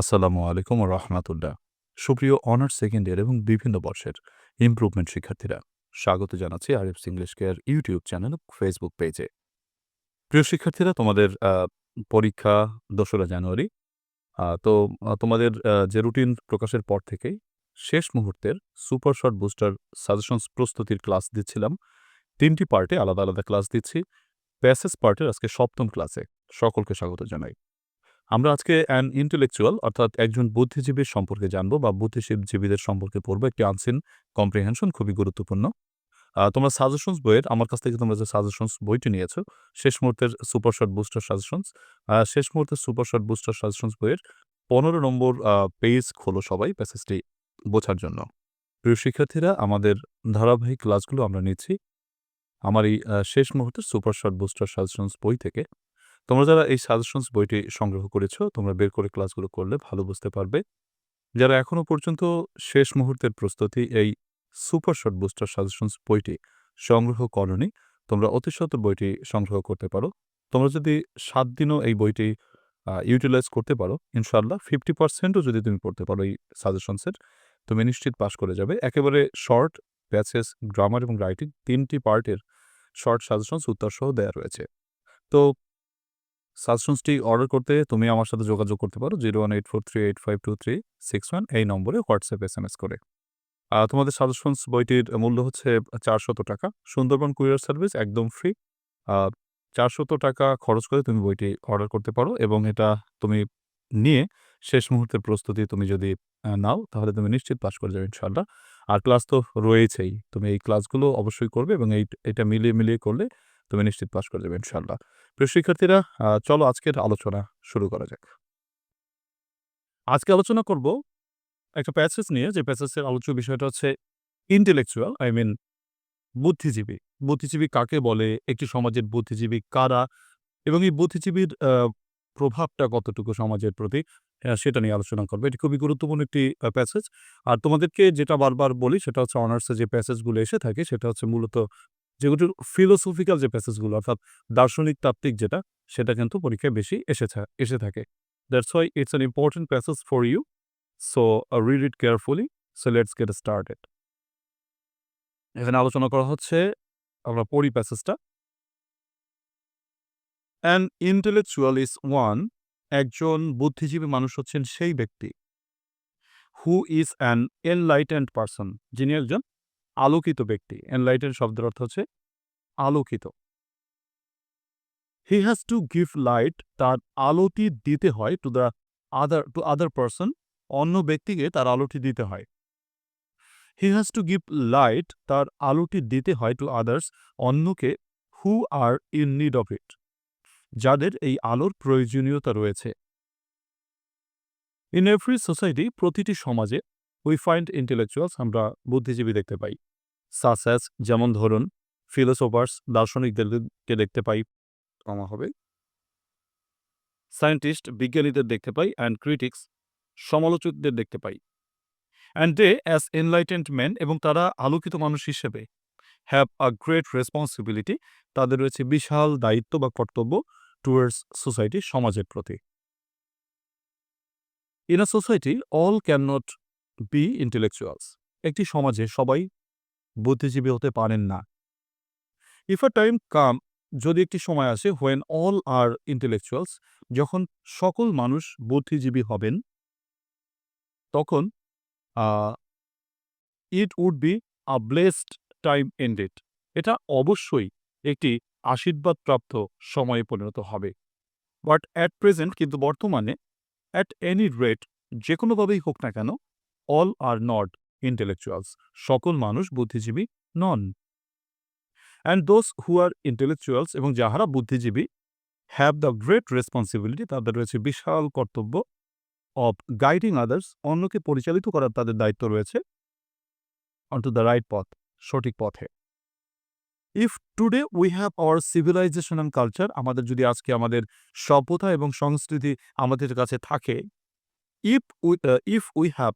আসসালামু আলাইকুম রহমাতুল্লাহ। সুপ্রিয় অনার্স সেকেন্ড ইয়ার এবং বিভিন্ন বর্ষের ইমপ্রুভমেন্ট শিক্ষার্থীরা, স্বাগত জানাচ্ছি Arif English care YouTube channel Facebook পেজে প্রিয় শিক্ষার্থীরা, তোমাদের পরীক্ষা দোসরা জানুয়ারি তো তোমাদের যে রুটিন প্রকাশের পর থেকেই শেষ মুহূর্তের সুপার শর্ট বুস্টার সাজেশনস প্রস্তুতির ক্লাস দিচ্ছিলাম। তিনটি পার্টে আলাদা আলাদা ক্লাস দিচ্ছি। প্যাসেজ পার্টের আজকে সপ্তম ক্লাসে সকলকে স্বাগত জানাই। আমরা আজকে অ্যান ইন্টেলেকচুয়াল অর্থাৎ একজন বুদ্ধিজীবীর সম্পর্কে জানব বা বুদ্ধিজীবীদের সম্পর্কে পড়ব। একটি আনসিন কম্প্রিহেনশন খুবই গুরুত্বপূর্ণ। তোমরা সাজেশনস বইয়ের, আমার কাছ থেকে তোমরা যে সাজেশনস বইটি নিয়েছো, শেষ মুহূর্তের সুপার শর্ট বুস্টার সাজেশনস শেষ মুহূর্তের সুপার শর্ট বুস্টার সাজেশনস বইয়ের পনেরো নম্বর পেজ খোলো সবাই প্যাসেজটি বোঝার জন্য। প্রিয় শিক্ষার্থীরা, আমাদের ধারাবাহিক ক্লাসগুলো আমরা নিচ্ছি। আমার এই শেষ মুহূর্তের সুপার শর্ট বুস্টার সাজেশনস বই থেকে। তোমরা যারা এই সাজেশনস বইটি সংগ্রহ করেছ, তোমরা বের করে ক্লাসগুলো করলে ভালো বুঝতে পারবে। যারা এখনও পর্যন্ত শেষ মুহূর্তের প্রস্তুতি এই সুপার শর্ট বুস্টার সাজেশনস বইটি সংগ্রহ করনি, তোমরা অতিশত বইটি সংগ্রহ করতে পারো। তোমরা যদি সাত দিনও এই বইটি ইউটিলাইজ করতে পারো ইনশাল্লাহ ফিফটি পার্সেন্টও যদি তুমি পড়তে পারো এই সাজেশনসের, তুমি নিশ্চিত পাশ করে যাবে। একেবারে শর্ট প্যাসেজ গ্রামার এবং রাইটিং তিনটি পার্টের শর্ট সাজেশনস উত্তর সহ দেওয়া রয়েছে। তো সাজেশনসটি অর্ডার করতে তুমি আমার সাথে যোগাযোগ করতে পারো zero one eight four three eight five two three six one এই নম্বরে হোয়াটসঅ্যাপ এস এম এস করে তোমাদের সাজেশনস বইটির মূল্য হচ্ছে চারশত টাকা। সুন্দরবন কুরিয়ার সার্ভিস একদম ফ্রি চারশত টাকা খরচ করে তুমি বইটি অর্ডার করতে পারো এবং এটা তুমি নিয়ে শেষ মুহূর্তের প্রস্তুতি তুমি যদি নাও তাহলে তুমি নিশ্চিত পাশ করে যাবে ইনশাল্লাহ আর ক্লাস তো রয়েছেই। তুমি এই ক্লাসগুলো অবশ্যই করবে এবং এই, এটা মিলিয়ে মিলিয়ে করলে তুমি নিশ্চিত পাশ করে যাবে ইনশাল্লাহ প্রিয় শিক্ষার্থীরা চলো আজকের আলোচনা শুরু করা যাক। আজকে আলোচনা করব একটা প্যাসেজ নিয়ে, যে প্যাসেজের আলোচ্য বিষয়টা হচ্ছে ইন্টেলেকচুয়াল আই মিন বুদ্ধিজীবী। বুদ্ধিজীবী কাকে বলে? একটি সমাজের বুদ্ধিজীবী কারা? এবং এই বুদ্ধিজীবীর প্রভাবটা কতটুকু সমাজের প্রতি? সেটা নিয়ে আলোচনা করবে। এটি খুবই গুরুত্বপূর্ণ একটি প্যাসেজ আর তোমাদেরকে যেটা বারবার বলি, সেটা হচ্ছে অনার্সে যে প্যাসেজগুলো এসে থাকে, সেটা হচ্ছে মূলত যেগুলো ফিলোসফিক্যাল যে প্যাসেজগুলো অর্থাৎ দার্শনিক তাত্ত্বিক যেটা, সেটা কিন্তু পরীক্ষায় বেশি এসেছে, এসে থাকে। That's why it's an important passage for you so read it carefully so let's get start started এখানে আলোচনা করা হচ্ছে আমরা পড়ি প্যাসেজটা অ্যান ইন্টেলেকচুয়াল ইজ ওয়ান একজন বুদ্ধিজীবী মানুষ হচ্ছেন সেই ব্যক্তি who is an enlightened person যিনি একজন আলোকিত ব্যক্তি। এনলাইটেন্ড শব্দের অর্থ হচ্ছে আলোকিত। He has to give light তার আলোটি দিতে হয় to the other to other person অন্য ব্যক্তিকে তার আলোটি দিতে হয়। He has to give light তার আলোটি দিতে হয় টু আদার্স অন্যকে who are in need of it যাদের এই আলোর প্রয়োজনীয়তা রয়েছে। ইন এভরি সোসাইটি প্রতিটি সমাজে উই ফাইন্ড ইন্টেলেকচুয়ালস আমরা বুদ্ধিজীবী দেখতে পাই। সাসাস, যেমন ধরুন, ফিলোসোফার্স দার্শনিকদেরকে দেখতে পাই, কমা হবে। সায়েন্টিস্ট, বিজ্ঞানীদের দেখতে পাই, অ্যান্ড ক্রিটিক্স, সমালোচকদের দেখতে পাই। And they, as enlightened man, এবং তারা আলোকিত মানুষ হিসেবে হ্যাভ আ গ্রেট রেসপন্সিবিলিটি। তাদের রয়েছে বিশাল দায়িত্ব বা কর্তব্য টুয়ার্ডস সোসাইটি সমাজের প্রতি। In a society, all can not be intellectuals একটি সমাজে সবাই বুদ্ধিজীবী হতে পারেন না। ইফ আ টাইম কাম যদি একটি সময় আসে হোয়েন অল আর ইন্টেলেকচুয়ালস যখন সকল মানুষ বুদ্ধিজীবী হবেন, তখন it would be a blessed time ended এটা অবশ্যই একটি আশীর্বাদপ্রাপ্ত সময়ে পরিণত হবে। বাট অ্যাট প্রেজেন্ট কিন্তু বর্তমানে অ্যাট এনি রেট যে কোনোভাবেই হোক না কেন অল আর নট ইন্টেলেকচুয়ালস সকল মানুষ বুদ্ধিজীবী নন। And those who are intellectuals এবং যাহারা বুদ্ধিজীবী হ্যাভ দ্য গ্রেট রেসপন্সিবিলিটি তাদের রয়েছে বিশাল কর্তব্য অফ গাইডিং আদার্স অন্যকে পরিচালিত করার তাদের দায়িত্ব রয়েছে অন টু দ্য রাইট পথ সঠিক পথে। If today we have our civilization and culture আমাদের যদি আজকে আমাদের সভ্যতা এবং সংস্কৃতি আমাদের কাছে থাকে if we if we have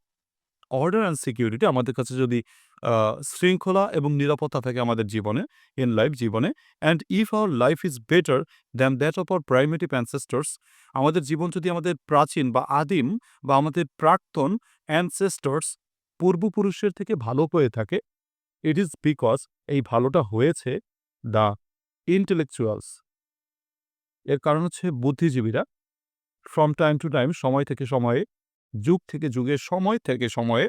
order and security আমাদের কাছে যদি শৃঙ্খলা এবং নিরাপত্তা থাকে আমাদের জীবনে, ইন লাইফ জীবনে। And if our life is better than that of our primitive ancestors আমাদের জীবন যদি আমাদের প্রাচীন বা আদিম বা আমাদের প্রাক্তন অ্যানসেস্টরস পূর্বপুরুষের থেকে ভালো হয়ে থাকে, ইট ইজ বিকজ এই ভালোটা হয়েছে দ্য ইন্টেলেকচুয়ালস এর কারণ হচ্ছে বুদ্ধিজীবীরা ফ্রম টাইম টু টাইম সময় থেকে সময়ে, যুগ থেকে যুগে, সময় থেকে সময়ে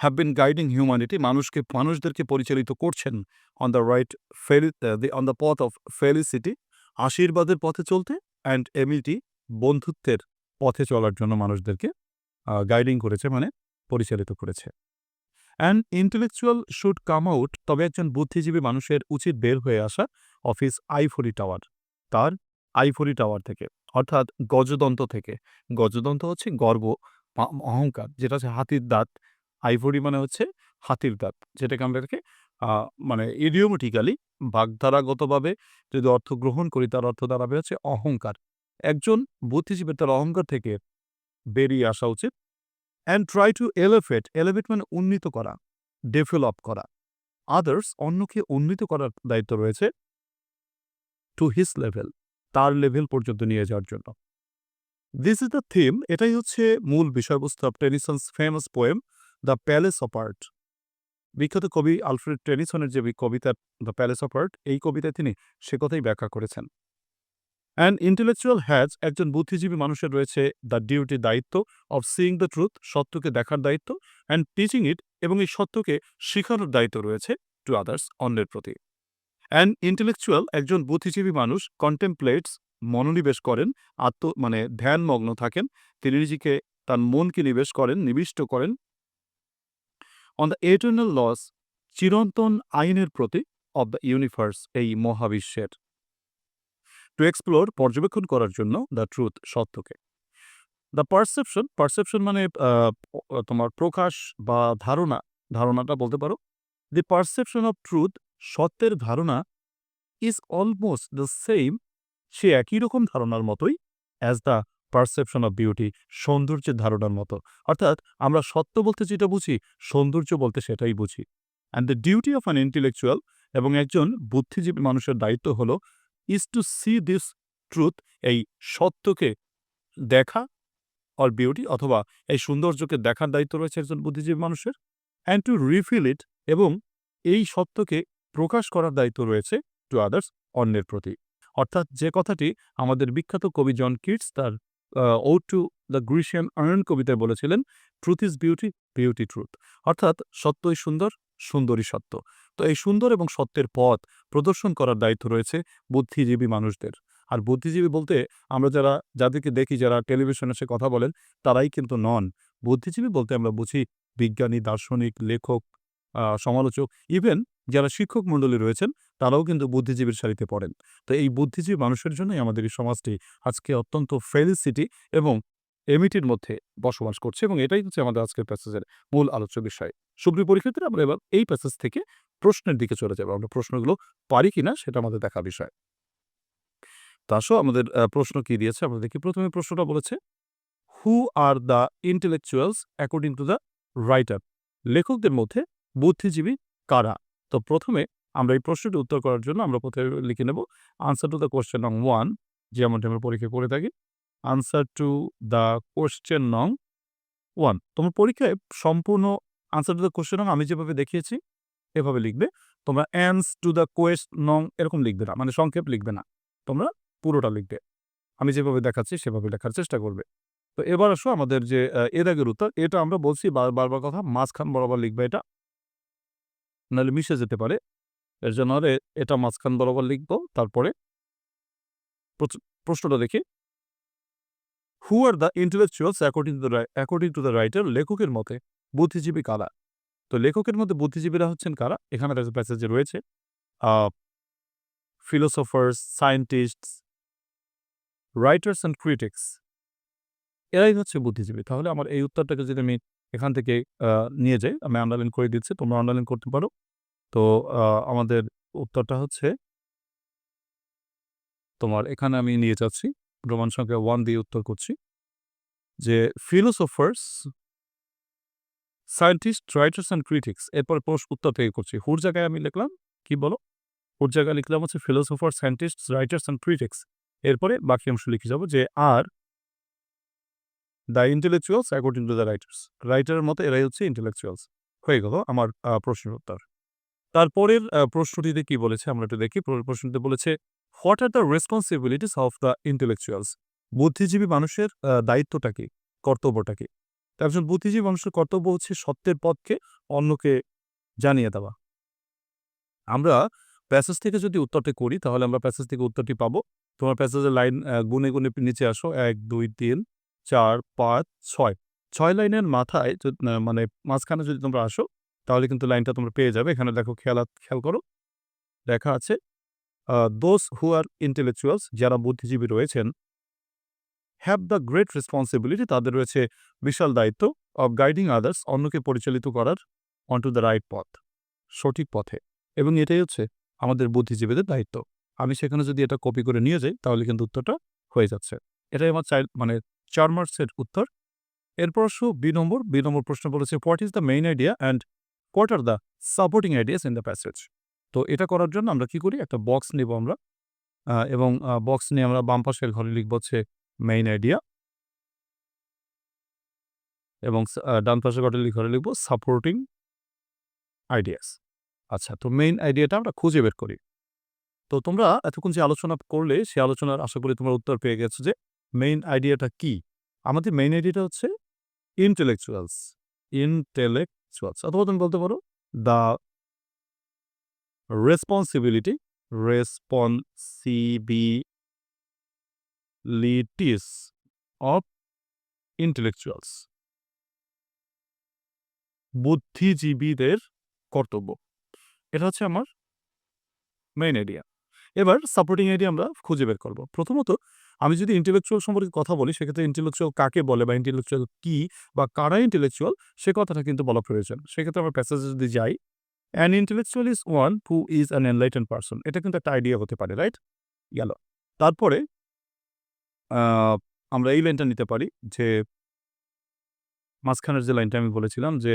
হ্যাভ বিন গাইডিং হিউম্যানিটি মানুষকে মানুষদেরকে পরিচালিত করছেন on the right the on the পথ অফ ফেলিসিটি আশীর্বাদের পথে চলতে অ্যান্ড এমিটি বন্ধুত্বের পথে চলার জন্য মানুষদেরকে গাইডিং করেছে মানে পরিচালিত করেছে। And intellectual should come out তবে একজন বুদ্ধিজীবী মানুষের উচিত বের হয়ে আসা of his his ivory tower তার আইভরি টাওয়ার থেকে অর্থাৎ গজদন্ত থেকে। গজদন্ত হচ্ছে গর্ব অহংকার যেটা হচ্ছে হাতির দাঁত। আইভরি মানে হচ্ছে হাতির দাঁত। যেটাকে আমরা এটাকে মানে ইডিওমেটিক্যালি বাগধারাগতভাবে যদি অর্থ গ্রহণ করি তার অর্থ দাঁড়াবে হচ্ছে অহংকার। একজন বুদ্ধিজীবীর তার অহংকার থেকে বেরিয়ে আসা উচিত। And try to elevate, elevate মানে উন্নীত করা, ডেভেলপ করা। আদার্স অন্যকে উন্নীত করার দায়িত্ব রয়েছে টু হিস লেভেল তার লেভেল পর্যন্ত নিয়ে যাওয়ার জন্য। দিস ইজ দ্য থিম এটাই হচ্ছে মূল বিষয়বস্তু of Tennyson's famous poem the palace of art. বিখ্যাত কবি আলফ্রেড টেনিসনের যে কবিতা দ্য প্যালেস অফ আর্ট এই কবিতায় তিনি সে কথাই ব্যাখ্যা করেছেন। অ্যান্ড ইন্টেলেকচুয়াল হ্যাজ একজন বুদ্ধিজীবী মানুষের রয়েছে দ্য ডিউটি দায়িত্ব অফ সিইং দ্য ট্রুথ সত্যকে দেখার দায়িত্ব অ্যান্ড টিচিং ইট এবং এই সত্যকে শেখানোর দায়িত্ব রয়েছে টু আদার্স অন্যের প্রতি। অ্যান্ড ইন্টেলেকচুয়াল একজন বুদ্ধিজীবী মানুষ কন্টেমপ্লেটস মনোনিবেশ করেন, আত্ম মানে ধ্যানমগ্ন থাকেন। তিনি নিজেকে তার মনকে নিবেশ করেন, নিবিষ্ট করেন অন দ্য এটার্নাল লস চিরন্তন আইনের প্রতি অব দ্য ইউনিভার্স এই মহাবিশ্বের। টু এক্সপ্লোর পর্যবেক্ষণ করার জন্য দ্য ট্রুথ সত্যকে। দ্য পারসেপশন, পারসেপশন মানে তোমার প্রকাশ বা ধারণা, ধারণাটা বলতে পারো। দি পারসেপশন অফ ট্রুথ সত্যের ধারণা ইজ অলমোস্ট দ্য সেম সে একই রকম ধারণার মতোই as the perception of beauty সৌন্দর্যের ধারণার মতো। অর্থাৎ আমরা সত্য বলতে যেটা বুঝি, সৌন্দর্য বলতে সেটাই বুঝি। And the duty of an intellectual এবং একজন বুদ্ধিজীবী মানুষের দায়িত্ব হলো is to see this truth এই সত্যকে দেখা অর বিউটি অথবা এই সৌন্দর্যকে দেখার দায়িত্ব রয়েছে একজন বুদ্ধিজীবী মানুষের। অ্যান্ড টু রিফিল ইট এবং এই সত্যকে প্রকাশ করার দায়িত্ব রয়েছে টু আদার্স অন্যের প্রতি। অর্থাৎ যে কথাটি আমাদের বিখ্যাত কবি জন কিটস তার ode to the Grecian urn কবিতায় বলেছিলেন, truth is beauty, beauty truth. অর্থাৎ সত্যই সুন্দর, সুন্দরই সত্য। তো এই সুন্দর এবং সত্যের পথ প্রদর্শন করার দায়িত্ব রয়েছে বুদ্ধিজীবী মানুষদের। আর বুদ্ধিজীবী বলতে আমরা যারা যাদেরকে দেখি যারা টেলিভিশনে এসে কথা বলেন তারাই কিন্তু নন। বুদ্ধিজীবী বলতে আমরা বুঝি বিজ্ঞানী, দার্শনিক, লেখক, সমালোচক ইভেন যারা শিক্ষক মণ্ডলী রয়েছেন তারাও কিন্তু বুদ্ধিজীবীর সারিতে পড়েন। তো এই বুদ্ধিজীবী মানুষের জন্যই আমাদের এই সমাজটি আজকে অত্যন্ত ফেলিসিটি এবং এমিটির মধ্যে বসবাস করছে এবং এটাই হচ্ছে আমাদের আজকের প্যাসেজের মূল আলোচ্য বিষয়। সুপ্রিয় পরীক্ষার্থীরা আমরা এবার এই প্যাসেজ থেকে প্রশ্নের দিকে চলে যাব আমরা প্রশ্নগুলো পারি কিনা সেটা আমাদের দেখা বিষয়। তো আসো আমাদের প্রশ্ন কি দিয়েছে আমরা দেখি। প্রথমে প্রশ্নটা বলেছে, who are the intellectuals according to the writer? লেখকদের মধ্যে বুদ্ধিজীবী কারা? তো প্রথমে আমরা এই প্রশ্নটি উত্তর করার জন্য আমরা প্রথমে লিখে নেব আনসার টু দ্য কোয়েশ্চেন নং ওয়ান যেমনটি আমরা পরীক্ষা করে থাকি। আনসার টু দ্য কোয়েশ্চেন নং ওয়ান তোমার পরীক্ষায় সম্পূর্ণ আনসার টু দ্য কোয়েশ্চেন নং আমি যেভাবে দেখিয়েছি, এভাবে লিখবে। তোমরা অ্যান্স টু দ্য কোয়েস্ট নং এরকম লিখবে না। মানে সংক্ষেপ লিখবে না। তোমরা পুরোটা লিখবে। আমি যেভাবে দেখাচ্ছি, সেভাবে লেখার চেষ্টা করবে। তো এবার আসো আমাদের যে এর আগের উত্তর এটা আমরা বলছি বার, বারবার কথা, মাঝখান বরাবর লিখবে এটা। নাহলে মিশে যেতে পারে। এর জন্য এটা মাঝখান বরাবর লিখব। তারপরে প্রশ্নটা দেখি। Who are the intellectuals according to the according to the writer লেখকের মতে বুদ্ধিজীবী কারা? তো লেখকের মধ্যে বুদ্ধিজীবীরা হচ্ছেন কারা? এখানে প্যাসে প্যাসেজে রয়েছে philosophers, scientists, writers and critics এরাই হচ্ছে বুদ্ধিজীবী। তাহলে আমার এই উত্তরটাকে যদি আমি এখান থেকে নিয়ে যাই, আমি আন্ডারলাইন করে দিচ্ছি। তোমরা আন্ডারলাইন করতে পারো। তো আমাদের উত্তরটা হচ্ছে তোমার এখানে আমি নিয়ে যাচ্ছি। রোমান সংখ্যা ওয়ান দিয়ে উত্তর করছি। যে philosophers scientist writers and critics এরপর প্রশ্ন উত্তর থেকে করছি হুর জায়গায় আমি লিখলাম কি বলো হুর জায়গায় লিখলাম হচ্ছে philosopher scientist writers and critics এরপরে বাকি অংশ লিখে যাব যে are the intellectuals according to the writers রাইটারের মতো এরাই হচ্ছে ইন্টেলেকচুয়ালস হয়ে গেল আমার প্রশ্নের উত্তর। তারপরের প্রশ্নটিতে কি বলেছে? আমরা একটু দেখি। প্রশ্নটিতে বলেছে what are the responsibilities of the intellectuals বুদ্ধিজীবী মানুষের দায়িত্বটা কি? কর্তব্যটা কি? একজন বুদ্ধিজীবী মানুষের কর্তব্য হচ্ছে সত্যের পথকে অন্যকে জানিয়ে দেওয়া। আমরা প্যাসেজ থেকে যদি উত্তরটি করি, তাহলে আমরা প্যাসেজ থেকে উত্তরটি পাবো। তোমার প্যাসেজের লাইন গুনে গুনে নিচে আসো। এক, দুই, তিন। চার, পাঁচ, ছয়। ছয় লাইনের মাথায় মানে মাঝখানে যদি তোমরা আসো, তাহলে কিন্তু লাইনটা তোমরা পেয়ে যাবে। এখানে দেখো খেয়াল খেয়াল করো। দেখা আছে দোস হু আর ইন্টেলেকচুয়ালস যারা বুদ্ধিজীবী রয়েছেন হ্যাভ দ্য গ্রেট রেসপন্সিবিলিটি তাদের রয়েছে বিশাল দায়িত্ব অব গাইডিং আদার্স অন্যকে পরিচালিত করার অন টু দ্য রাইট পথ সঠিক পথে। এবং এটাই হচ্ছে আমাদের বুদ্ধিজীবীদের দায়িত্ব। আমি সেখানে যদি এটা কপি করে নিয়ে যাই, তাহলে কিন্তু উত্তরটা হয়ে যাচ্ছে। এটাই আমার চাই মানে চার মার্কসের উত্তর। এরপর আসো বি নম্বর। বি নম্বর প্রশ্ন বলেছে what is the main idea and what are the supporting ideas in the passage তো এটা করার জন্য আমরা কি করি? একটা বক্স নেব আমরা। এবং বক্স নিয়ে আমরা বাম পাশের ঘরে লিখব হচ্ছে মেইন আইডিয়া এবং ডান পাশের ঘরে ঘরে লিখব সাপোর্টিং আইডিয়াস আচ্ছা তো মেইন আইডিয়াটা আমরা খুঁজে বের করি। তো তোমরা এতক্ষণ যে আলোচনা করলে, সে আলোচনার আশা করি তোমরা উত্তর পেয়ে গেছো যে মেইন আইডিয়াটা কি? আমাদের মেইন আইডিয়াটা হচ্ছে ইন্টেলেকচুয়ালস ইন্টেলেকচুয়ালস অথবা তুমি বলতে পারো the responsibility responsibilities of intellectuals বুদ্ধিজীবীদের কর্তব্য। এটা হচ্ছে আমার মেইন আইডিয়া এবার সাপোর্টিং আইডিয়া আমরা খুঁজে বের করব। প্রথমত আমি যদি ইন্টেলেকচুয়াল সম্পর্কে কথা বলি, সেক্ষেত্রে ইন্টেলেকচুয়াল কাকে বলে বা ইন্টেলেকচুয়াল কি বা কারা ইন্টেলেকচুয়াল সে কথাটা কিন্তু বলা প্রয়োজন। সেক্ষেত্রে আমরা প্যাসেজে যদি যাই an intellectual is one who is an enlighten person এটা কিন্তু একটা আইডিয়া হতে পারে রাইট গেল। তারপরে আমরা এই লাইনটা নিতে পারি যে, মাঝখানের যে লাইনটা আমি বলেছিলাম যে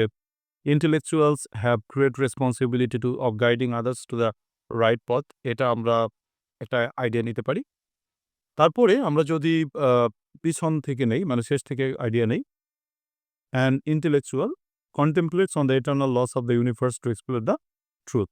intellectuals have great responsibility to of guiding others to the right পথ এটা আমরা একটা আইডিয়া নিতে পারি। তারপরে আমরা যদি পিছন থেকে নেই মানে শেষ থেকে আইডিয়া নেই and intellectual contemplates on the eternal laws of the universe to explore the truth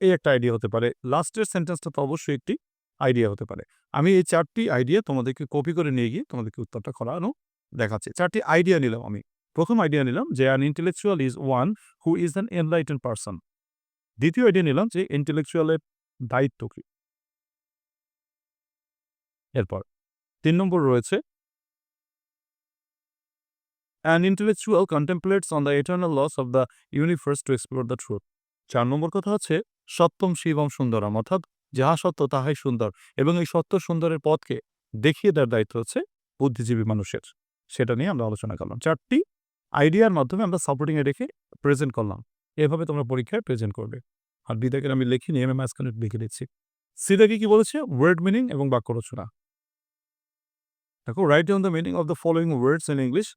এই একটা আইডিয়া হতে পারে। লাস্টের সেন্টেন্সটা তো অবশ্যই একটি আইডিয়া হতে পারে। আমি এই চারটি আইডিয়া তোমাদেরকে কপি করে নিয়ে গিয়ে তোমাদেরকে উত্তরটা করানো দেখাচ্ছি। চারটি আইডিয়া নিলাম আমি। প্রথম আইডিয়া নিলাম যে an intellectual is one who is an enlighten person দ্বিতীয় আইডিয়া নিলাম যে ইন্টেলেকচুয়ালের দায়িত্ব কি। এরপর তিন নম্বর রয়েছে an intellectual contemplates on the eternal laws of the universe to explore the truth চার নম্বর কথা হচ্ছে সত্যম শিবম সুন্দরম, অর্থাৎ যাহা সত্য তাহাই সুন্দর, এবং এই সত্য সুন্দরের পথকে দেখিয়ে দেওয়ার দায়িত্ব হচ্ছে বুদ্ধিজীবী মানুষের। সেটা নিয়ে আমরা আলোচনা করলাম। চারটি আইডিয়ার মাধ্যমে আমরা সাপোর্টিং এ রেখে প্রেজেন্ট করলাম। এভাবে তোমরা পরীক্ষায় প্রেজেন্ট করবে। আর বিদাকের আমি লিখিনি এম এম মাঝখানে লিখে দিচ্ছি। সিদাকে কি বলেছে? ওয়ার্ড মিনিং এবং বাক্য রচনা। দেখো write down the meaning of the following words in English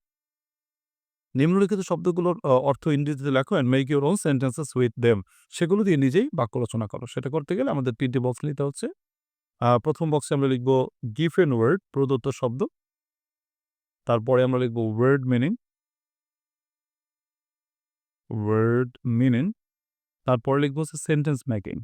নিম্নলিখিত শব্দগুলোর অর্থ ইংরেজিতে লেখো and make your own sentences with them সেগুলো দিয়ে নিজেই বাক্য রচনা করো। সেটা করতে গেলে আমাদের তিনটি বক্স নিতে হচ্ছে। প্রথম বক্সে আমরা লিখব গিফেন ওয়ার্ড প্রদত্ত শব্দ। তারপরে আমরা লিখব ওয়ার্ড মিনিং ওয়ার্ড মিনিং তারপরে লিখব হচ্ছে সেন্টেন্স মেকিং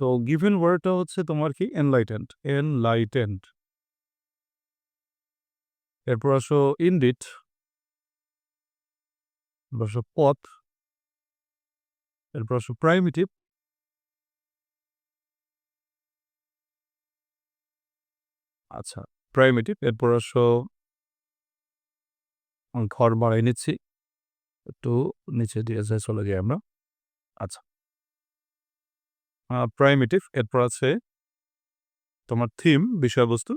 তো গিভেন ওয়ার্ডটা হচ্ছে তোমার কি? এনলাইটেন্ড এনলাইটেন্ড এরপর আসো ইনডিট আসো পথ. এরপর আসো প্রাইমিটিভ আচ্ছা প্রাইমিটিভ এরপর আসো ঘর বাড়াই নিচ্ছি। একটু নিচে দিয়ে চলে যাই আমরা। আচ্ছা। প্রাইমিটিভ এরপর আছে তোমার থিম বিষয়বস্তু,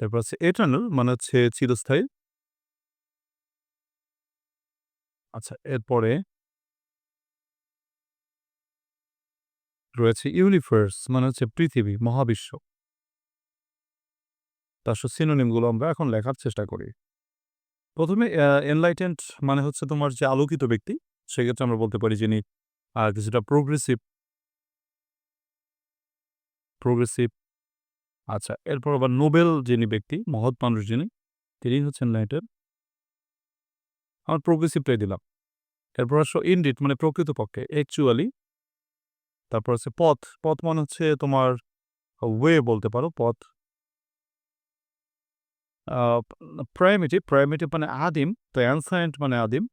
তারপর আছে এটার্নাল মানে হচ্ছে চিরস্থায়ী। আচ্ছা এরপরে রয়েছে ইউনিভার্স মানে হচ্ছে পৃথিবী, মহাবিশ্ব। তার সিনোনিমগুলো আমরা এখন লেখার চেষ্টা করি। প্রথমে এনলাইটেন্ট মানে হচ্ছে তোমার যে আলোকিত ব্যক্তি, সেক্ষেত্রে আমরা বলতে পারি যিনি কিছুটা প্রোগ্রেসিভ প্রোগ্রেসিভ আচ্ছা এরপর আবার নোবেল যিনি ব্যক্তি, মহৎ মানুষ যিনি, তিনি হচ্ছেন লাইটের আমার প্রোগ্রেসিভটাই দিলাম। এরপর আসো ইনডিট মানে প্রকৃতপক্ষে অ্যাকচুয়ালি তারপর হচ্ছে পথ। পথ মানে হচ্ছে তোমার ওয়ে বলতে পারো, পথ। প্রাইমেটিভ প্রাইমেটিভ মানে আদিম তো অ্যানসায়েন্ট মানে আদিম।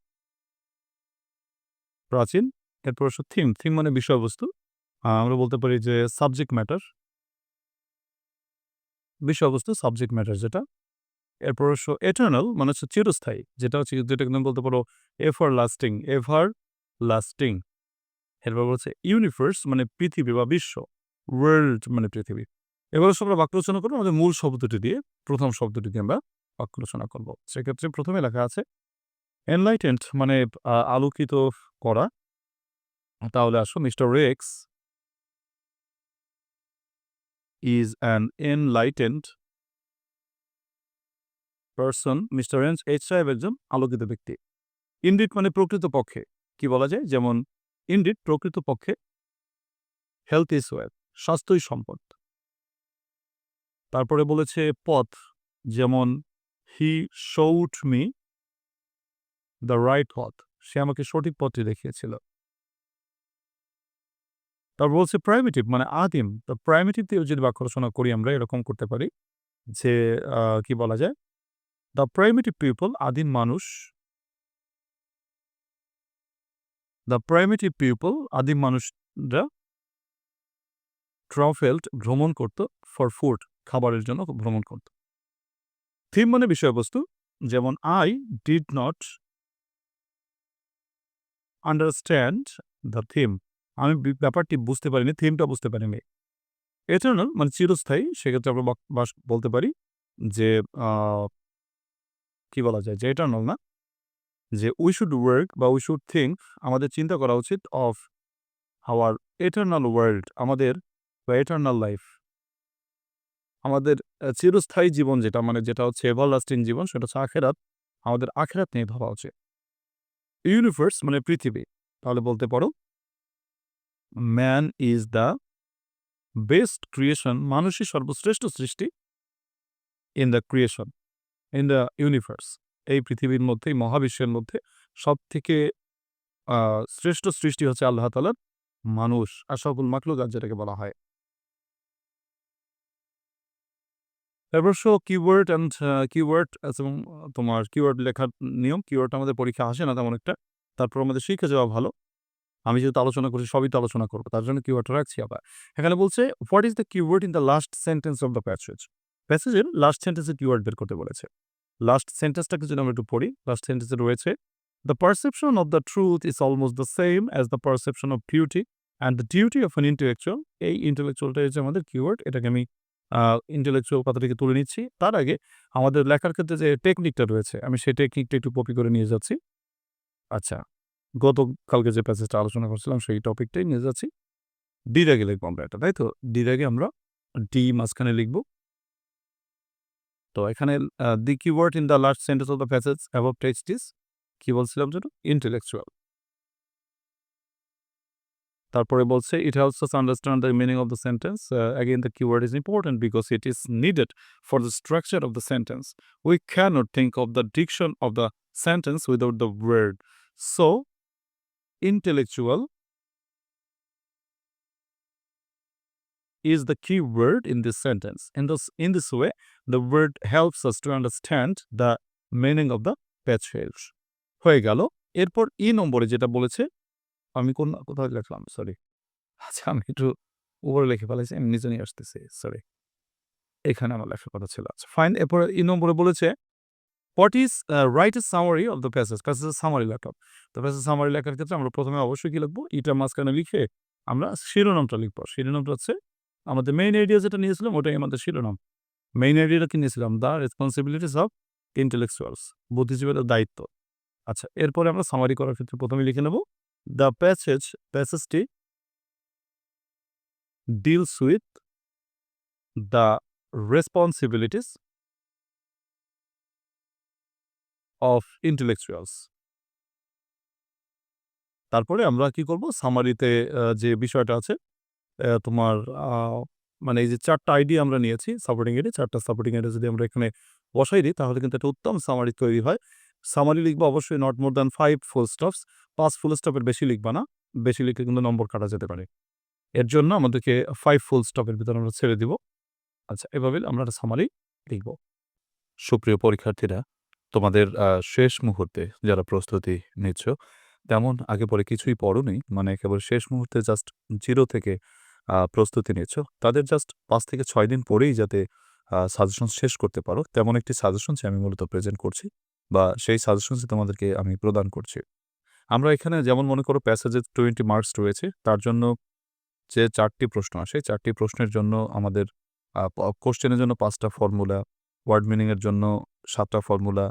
প্রাচীন, এরপর হচ্ছে থিম থিম মানে বিষয়বস্তু। আমরা বলতে পারি যে সাবজেক্ট ম্যাটার বিষয়বস্তু সাবজেক্ট ম্যাটার যেটা। এরপর হচ্ছে এটার্নাল মানে হচ্ছে চিরস্থায়ী, যেটা হচ্ছে যেটা তুমি বলতে পারো এভার লাস্টিং এভার লাস্টিং এরপর হচ্ছে ইউনিভার্স মানে পৃথিবী বা বিশ্ব ওয়ার্ল্ড মানে পৃথিবী। এবার আমরা বাক্য রচনা করব, আমাদের মূল শব্দটি দিয়ে প্রথম শব্দটি দিয়ে আমরা বাক্য রচনা করব। সেক্ষেত্রে প্রথমে লেখা আছে এনলাইটেন্ট মানে আলোকিত করা। তাহলে আসো mister Rex is an enlightened person mister এন্স H সাহেব একজন আলোকিত ব্যক্তি। ইন্ডিট মানে প্রকৃত পক্ষে কি বলা যায়? যেমন, ইন্ডিট প্রকৃত পক্ষে হেলথ ইজ ওয়েল স্বাস্থ্যই সম্পদ। তারপরে বলেছে পথ, যেমন he showed me the right পথ সে আমাকে সঠিক পথটি দেখিয়েছিল। তারপর বলছে প্রাইমেটিভ মানে আদিম। তো প্রাইমেটিভ দিয়ে যদি বাক্য রচনা করি আমরা, এরকম করতে পারি যে কি বলা যায়? দ্য প্রাইমেটিভ পিপল আদিম মানুষ দ্য প্রাইমেটিভ পিপল আদিম মানুষরা ট্রাভেলড ভ্রমণ করত ফর ফুড খাবারের জন্য ভ্রমণ করত। থিম মানে বিষয়বস্তু, যেমন I did not understand the theme আমি ব্যাপারটি বুঝতে পারিনি থিমটা বুঝতে পারিনি। এটার্নাল মানে চিরস্থায়ী, সেক্ষেত্রে আমরা বলতে পারি যে কি বলা যায় যে এটার্নাল না? যে উই শুড ওয়ার্ক বা উই শুড থিঙ্ক আমাদের চিন্তা করা উচিত অফ আওয়ার এটার্নাল ওয়ার্ল্ড আমাদের বা এটার্নাল লাইফ আমাদের চিরস্থায়ী জীবন যেটা মানে যেটা হচ্ছে এভারলাস্টিং জীবন, সেটা হচ্ছে আখেরাত, আমাদের আখেরাত নিয়ে ভাবা উচিত। ইউনিভার্স মানে পৃথিবী, তাহলে বলতে পারো man is the best creation মানুষই সর্বশ্রেষ্ঠ সৃষ্টি in the creation in the universe এই পৃথিবীর মধ্যে, এই মহাবিশ্বের মধ্যে সব থেকে শ্রেষ্ঠ সৃষ্টি হচ্ছে আল্লাহ তালার মানুষ আশাফুল মাকলুকাত যেটাকে বলা হয়। অবশ্য কিওয়ার্ড অ্যান্ড কিওয়ার্ড এবং তোমার কিওয়ার্ড লেখার নিয়ম কিওয়ার্ড আমাদের পরীক্ষা আসে না তেমন একটা, তারপর আমাদের শিখে যাওয়া ভালো। আমি যেহেতু আলোচনা করছি, সবই তো আলোচনা করব, তার জন্য কিওয়ার্ডটা রাখছি আবার। এখানে বলছে what is the keyword in the last sentence of the passage প্যাসেজের last সেন্টেন্সের কিওয়ার্ড বের করতে বলেছে। লাস্ট সেন্টেন্সটাকে যদি আমরা একটু পড়ি লাস্ট সেন্টেন্সে রয়েছে the perception of the truth is almost the same as the perception of beauty and the duty of an intellectual এই ইন্টেলেকচুয়ালটা হচ্ছে আমাদের কিওয়ার্ড এটাকে আমি ইন্টেলেকচুয়াল কথাটিকে তুলে নিচ্ছি। তার আগে আমাদের লেখার ক্ষেত্রে যে টেকনিকটা রয়েছে, আমি সেই টেকনিকটা একটু কপি করে নিয়ে যাচ্ছি। আচ্ছা গতকালকে যে প্যাসেজটা আলোচনা করছিলাম, সেই টপিকটাই নিয়ে যাচ্ছি। ডির আগে লিখব আমরা এটা, তাই তো? ডির আগে আমরা ডি মাঝখানে লিখব। তো এখানে the keyword in the last sentence of the passage above text is কি বলছিলাম যেন? ইন্টেলেকচুয়াল তারপরে বলছে it helps us understand the meaning of the sentence again the keyword is important because it is needed for the structure of the sentence we can't think of the diction of the sentence without the word so intellectual is the key word in this sentence. In this, in this way, the word helps us to understand the meaning of the passage. হয়ে গেল এরপর E নম্বরে যেটা বলেছে আমি কোন কোথায় লিখলাম সরি আচ্ছা আমি একটু উপরে লিখে ফেলেছি আমি নিচে নিয়ে আসতেছি সরি এখানে আমার লেখার কথা ছিল আচ্ছা ফাইন এরপর ই নম্বরে বলেছে what is write a summary of the passage প্যাসেজের summary লেখা তো প্যাসেজ সামারি লেখার ক্ষেত্রে আমরা প্রথমে অবশ্যই কি লিখব? ইটা মাঝখানে লিখে আমরা শিরোনামটা লিখব। শিরোনামটা হচ্ছে আমাদের মেইন আইডিয়া যেটা নিয়েছিলাম, ওটাই আমাদের শিরোনাম। মেইন আইডিয়াটা কি নিয়েছিলাম? দ্য রেসপন্সিবিলিটিস অফ ইন্টেলেকচুয়ালস বুদ্ধিজীবীদের দায়িত্ব। আচ্ছা এরপরে আমরা সামারি করার ক্ষেত্রে প্রথমে লিখে নেব। The passage প্যাসেজটি deals with the responsibilities of intellectuals তারপরে আমরা কি করব? সামারিতে যে বিষয়টা আছে তোমার মানে এই যে চারটা আইডি আমরা নিয়েছি সাপোর্টিং আইডি চারটা সাপোর্টিং আইডি যদি আমরা এখানে বসাই দিই, তাহলে কিন্তু একটা উত্তম সামারি তৈরি হয়। সামারি লিখব অবশ্যই not more than five full stops পাঁচ ফুল স্টপের বেশি লিখবা না, বেশি লিখে কিন্তু নম্বর কাটা যেতে পারে। এর জন্য আমাদেরকে ফাইভ ফুল স্টপের ভিতরে আমরা ছেড়ে দিব। আচ্ছা এভাবে আমরা একটা সামারি লিখব। সুপ্রিয় পরীক্ষার্থীরা তোমাদের শেষ মুহূর্তে যারা প্রস্তুতি নিচ্ছ, তেমন আগে পরে কিছুই পড়োনি মানে কেবল শেষ মুহূর্তে জাস্ট জিরো থেকে প্রস্তুতি নিচ্ছ। তাদের জাস্ট পাঁচ থেকে ছয় দিন পরেই যাতে সাজেশন শেষ করতে পারো, তেমন একটি সাজেশনস আমি মূলত প্রেজেন্ট করছি বা সেই সাজেশনসই তোমাদেরকে আমি প্রদান করছি। আমরা এখানে যেমন মনে করো প্যাসেজে টোয়েন্টি মার্কস রয়েছে, তার জন্য যে চারটি প্রশ্ন আসে, চারটি প্রশ্নের জন্য আমাদের কোশ্চেনের জন্য পাঁচটা ফর্মুলা ওয়ার্ড মিনিংয়ের জন্য সাতটা ফর্মুলা,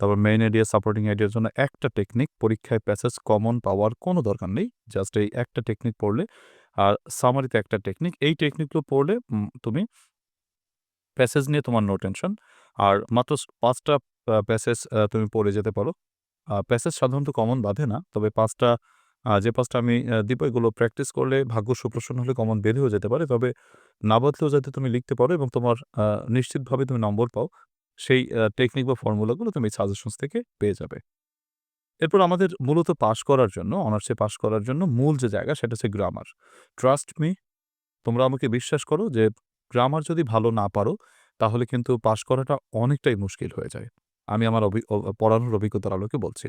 তারপর মেইন আইডিয়া সাপোর্টিং আইডিয়ার জন্য একটা টেকনিক পরীক্ষায় প্যাসেজ কমন পাওয়ার কোনো দরকার নেই জাস্ট এই একটা টেকনিক পড়লে, আর সামারিতে একটা টেকনিক এই টেকনিকগুলো পড়লে তুমি প্যাসেজ নিয়ে তোমার নো টেনশন আর মাত্র পাঁচটা প্যাসেজ তুমি পড়ে যেতে পারো। প্যাসেজ সাধারণত কমন বাঁধে না, তবে পাঁচটা যে পাঁচটা আমি দিব, এগুলো প্র্যাকটিস করলে ভাগ্য সুপ্রসন্ন হলে কমন বেরিয়েও যেতে পারে। তবে না বাদলেও যাতে তুমি লিখতে পারো এবং তোমার নিশ্চিতভাবে তুমি নম্বর পাও, সেই টেকনিক বা ফর্মুলাগুলো তুমি সাজেশনস থেকে পেয়ে যাবে। এরপর আমাদের মূলত পাশ করার জন্য অনার্সে পাশ করার জন্য মূল যে জায়গা, সেটা হচ্ছে গ্রামার ট্রাস্ট মি তোমরা আমাকে বিশ্বাস করো যে গ্রামার যদি ভালো না পারো, তাহলে কিন্তু পাশ করাটা অনেকটাই মুশকিল হয়ে যায়। আমি আমার পড়ানোর অভিজ্ঞতার আলোকে বলছি।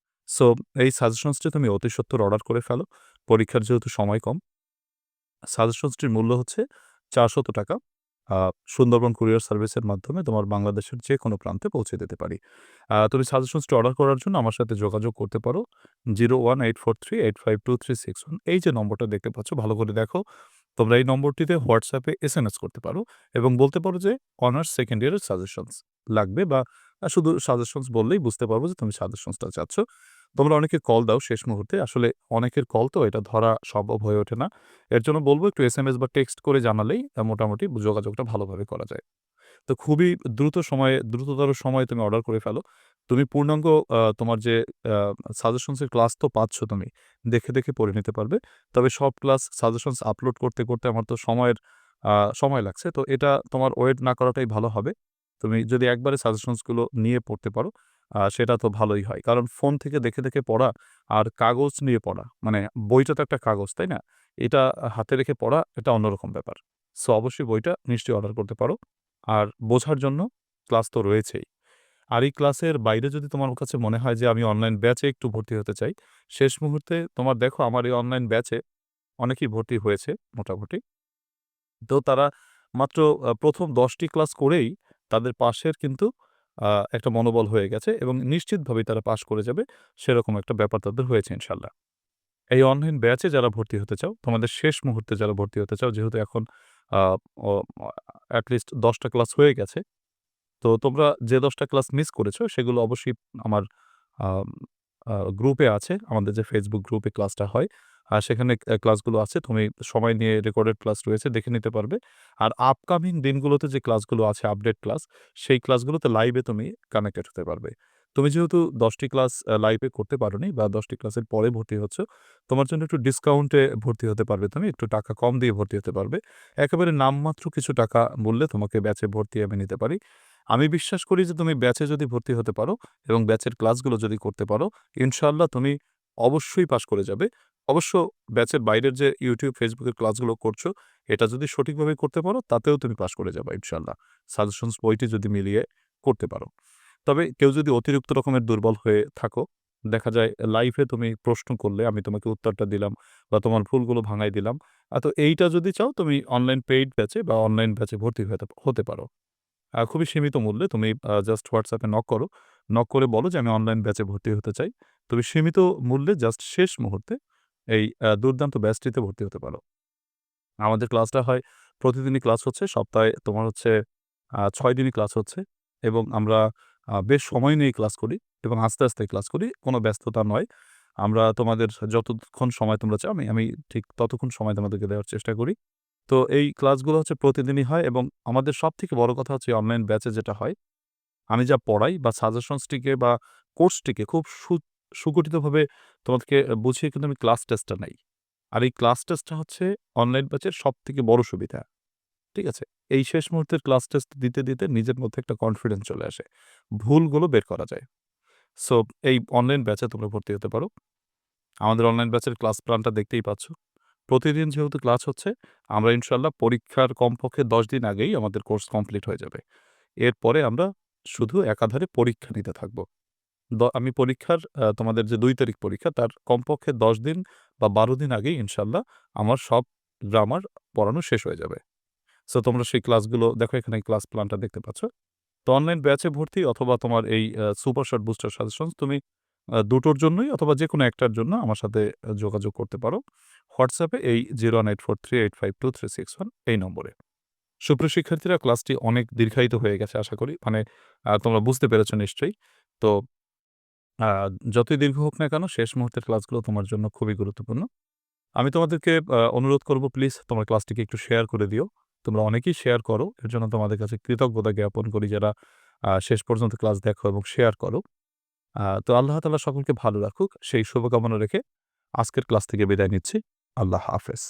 সো এই সাজেশনসটি তুমি অতি সত্তর অর্ডার করে ফেলো। পরীক্ষার যেহেতু সময় কম সাজেশনসটির মূল্য হচ্ছে চারশত টাকা। সুন্দরবন কুরিয়ার সার্ভিসের মাধ্যমে তোমার বাংলাদেশের যে কোনো প্রান্তে পৌঁছে দিতে পারি। তুমি সাজেশনসটি অর্ডার করার জন্য আমার সাথে যোগাযোগ করতে পারো। Zero one eight four three eight five two three six one এই যে নম্বরটা দেখতে পাচ্ছ, ভালো করে দেখো। তোমরা এই নম্বরটিতে হোয়াটসঅ্যাপে এস এম এস করতে পারো এবং বলতে পারো যে অনার্স সেকেন্ড ইয়ারের সাজেশনস লাগবে বা শুধু সাজেশনস বললেই বুঝতে পারব যে তুমি সাজেশনসটা চাচ্ছ। তোমরা অনেকে কল দাও শেষ মুহূর্তে, আসলে অনেকের কল তো এটা ধরা সম্ভব হয়ে ওঠে না। এর জন্য বলব একটু এস এম এস বা টেক্সট করে জানালেই মোটামুটি যোগাযোগটা ভালোভাবে করা যায়। তো খুবই দ্রুত সময়ে, দ্রুততর সময়ে তুমি অর্ডার করে ফেলো। তুমি পূর্ণাঙ্গ তোমার যে সাজেশনসের ক্লাস তো পাচ্ছ তুমি, দেখে দেখে পড়ে নিতে পারবে। তবে সব ক্লাস সাজেশনস আপলোড করতে করতে আমার তো সময়ের সময় লাগছে। তো এটা তোমার ওয়েট না করাটাই ভালো হবে। তুমি যদি একবারে সাজেশনসগুলো নিয়ে পড়তে পারো সেটা তো ভালোই হয়। কারণ ফোন থেকে দেখে দেখে পড়া আর কাগজ নিয়ে পড়া মানে বইটা তো একটা কাগজ, তাই না? এটা হাতে রেখে পড়া, এটা অন্যরকম ব্যাপার। সো অবশ্যই বইটা নিশ্চয়ই অর্ডার করতে পারো। আর বোঝার জন্য ক্লাস তো রয়েছেই। আর এই ক্লাসের বাইরে যদি তোমার কাছে মনে হয় যে আমি অনলাইন ব্যাচে একটু ভর্তি হতে চাই, শেষ মুহূর্তে তোমার দেখো আমার এই অনলাইন ব্যাচে অনেকেই ভর্তি হয়েছে মোটামুটি। তো তারা মাত্র প্রথম দশটি ক্লাস করেই তাদের পাশের কিন্তু একটা মনোবল হয়ে গেছে এবং নিশ্চিতভাবেই তারা পাশ করে যাবে, সেরকম একটা ব্যাপার তাদের হয়েছে ইনশাল্লাহ এই অনলাইন ব্যাচে যারা ভর্তি হতে চাও, তোমাদের শেষ মুহূর্তে যারা ভর্তি হতে চাও, যেহেতু এখন আ অ এট লিস্ট ১০ টা ক্লাস হয়ে গেছে। তো তোমরা যে দশটা ক্লাস মিস করেছ সেগুলো অবশ্যই আমার গ্রুপে আছে। আমাদের যে ফেসবুক গ্রুপে ক্লাসটা হয়, আর সেখানে ক্লাসগুলো আছে। তুমি সময় নিয়ে রেকর্ডেড ক্লাস রয়েছে দেখে নিতে পারবে। আর আপকামিং দিনগুলোতে যে ক্লাসগুলো আছে আপডেট ক্লাস, সেই ক্লাসগুলোতে লাইভে তুমি কানেক্টেড হতে পারবে। তুমি যেহেতু দশটি ক্লাস লাইভে করতে পারোনি বা দশটি ক্লাসের পরে ভর্তি হচ্ছ, তোমার জন্য একটু ডিসকাউন্টে ভর্তি হতে পারবে তুমি। একটু টাকা কম দিয়ে ভর্তি হতে পারবে। একেবারে নামমাত্র কিছু টাকা বললে তোমাকে ব্যাচে ভর্তি আমি নিতে পারি। আমি বিশ্বাস করি যে তুমি ব্যাচে যদি ভর্তি হতে পারো এবং ব্যাচের ক্লাসগুলো যদি করতে পারো, ইনশাআল্লাহ তুমি অবশ্যই পাশ করে যাবে। অবশ্য ব্যাচের বাইরের যে ইউটিউব ফেসবুকের ক্লাসগুলো করছ, এটা যদি সঠিকভাবে করতে পারো তাতেও তুমি পাশ করে যাবে ইনশাল্লাহ সাজেশনস বইটি যদি মিলিয়ে করতে পারো। তবে কেউ যদি অতিরিক্ত রকমের দুর্বল হয়ে থাকো, দেখা যায় লাইভে তুমি প্রশ্ন করলে আমি তোমাকে উত্তরটা দিলাম বা তোমার ভুলগুলো ভাঙায় দিলাম। তো এইটা যদি চাও তুমি অনলাইন পেইড ব্যাচে বা অনলাইন ব্যাচে ভর্তি হতে পারো। খুবই সীমিত মূল্যে তুমি জাস্ট হোয়াটসঅ্যাপে নক করো। নক করে বলো যে আমি অনলাইন ব্যাচে ভর্তি হতে চাই। তুমি সীমিত মূল্যে জাস্ট শেষ মুহূর্তে এই দুর্দান্ত ব্যাচটিতে ভর্তি হতে পারো। আমাদের ক্লাসটা হয় প্রতিদিনই ক্লাস হচ্ছে। সপ্তাহে তোমার হচ্ছে ছয় দিনই ক্লাস হচ্ছে এবং আমরা বেশ সময় নিয়ে ক্লাস করি এবং আস্তে, আস্তে ক্লাস করি। কোনো ব্যস্ততা নয়। আমরা তোমাদের যতক্ষণ সময় তোমরা চাও আমি আমি ঠিক ততক্ষণ সময় তোমাদেরকে দেওয়ার চেষ্টা করি। তো এই ক্লাসগুলো হচ্ছে প্রতিদিনই হয় এবং আমাদের সব থেকে বড় কথা হচ্ছে অনলাইন ব্যাচে যেটা হয়, আমি যা পড়াই বা সাজেশনসটিকে বা কোর্সটিকে খুব সু সুগঠিতভাবে তোমাদেরকে বুঝিয়ে কিন্তু আমি ক্লাস টেস্টটা নেই। আর এই ক্লাস টেস্টটা হচ্ছে অনলাইন ব্যাচের সব থেকে বড় সুবিধা। ঠিক আছে? এই শেষ মুহূর্তের ক্লাস টেস্ট দিতে, দিতে নিজের মধ্যে একটা কনফিডেন্স চলে আসে। ভুলগুলো বের করা যায়। সো এই অনলাইন ব্যাচে তোমরা ভর্তি হতে পারো। আমাদের অনলাইন ব্যাচের ক্লাস প্ল্যানটা দেখতেই পাচ্ছ। প্রতিদিন যেহেতু ক্লাস হচ্ছে, আমরা ইনশাল্লাহ পরীক্ষার কমপক্ষে ১০ দিন আগেই আমাদের কোর্স কমপ্লিট হয়ে যাবে। এরপরে আমরা শুধু একাধারে পরীক্ষা নিতে থাকব। আমি পরীক্ষার তোমাদের যে দুই তারিখ পরীক্ষা তার কমপক্ষে ১০ দিন বা ১২ দিন আগেই ইনশাল্লাহ আমার সব গ্রামার পড়ানো শেষ হয়ে যাবে। সো তোমরা সেই ক্লাসগুলো দেখো এখানে ক্লাস প্ল্যানটা দেখতে পাচ্ছ। তো অনলাইন ব্যাচে ভর্তি অথবা তোমার এই সুপার শর্ট বুস্টার সাজেশন তুমি দুটোর জন্যই অথবা যেকোনো একটার জন্য আমার সাথে যোগাযোগ করতে পারো। এ এই 01843852361 এই নম্বরে। সুপ্রিয় শিক্ষার্থীরা, ক্লাসটি অনেক দীর্ঘায়িত হয়ে গেছে, আশা করি। মানে তোমরা বুঝতে পেরেছ নিশ্চয়ই। তো যতই দীর্ঘ হোক না কেন, শেষ মুহূর্তের ক্লাসগুলো তোমার জন্য খুবই গুরুত্বপূর্ণ। আমি তোমাদেরকে অনুরোধ করব, প্লিজ তোমার ক্লাসটিকে একটু শেয়ার করে দিও। তোমরা অনেকেই শেয়ার করো। এর জন্য তোমাদের কাছে কৃতজ্ঞতা জ্ঞাপন করি যারা শেষ পর্যন্ত ক্লাস দেখো এবং শেয়ার করো। তো আল্লাহ তালা সকলকে ভালো রাখুক সেই শুভকামনা রেখে আজকের ক্লাস থেকে বিদায় নিচ্ছি। আল্লাহ হাফেজ।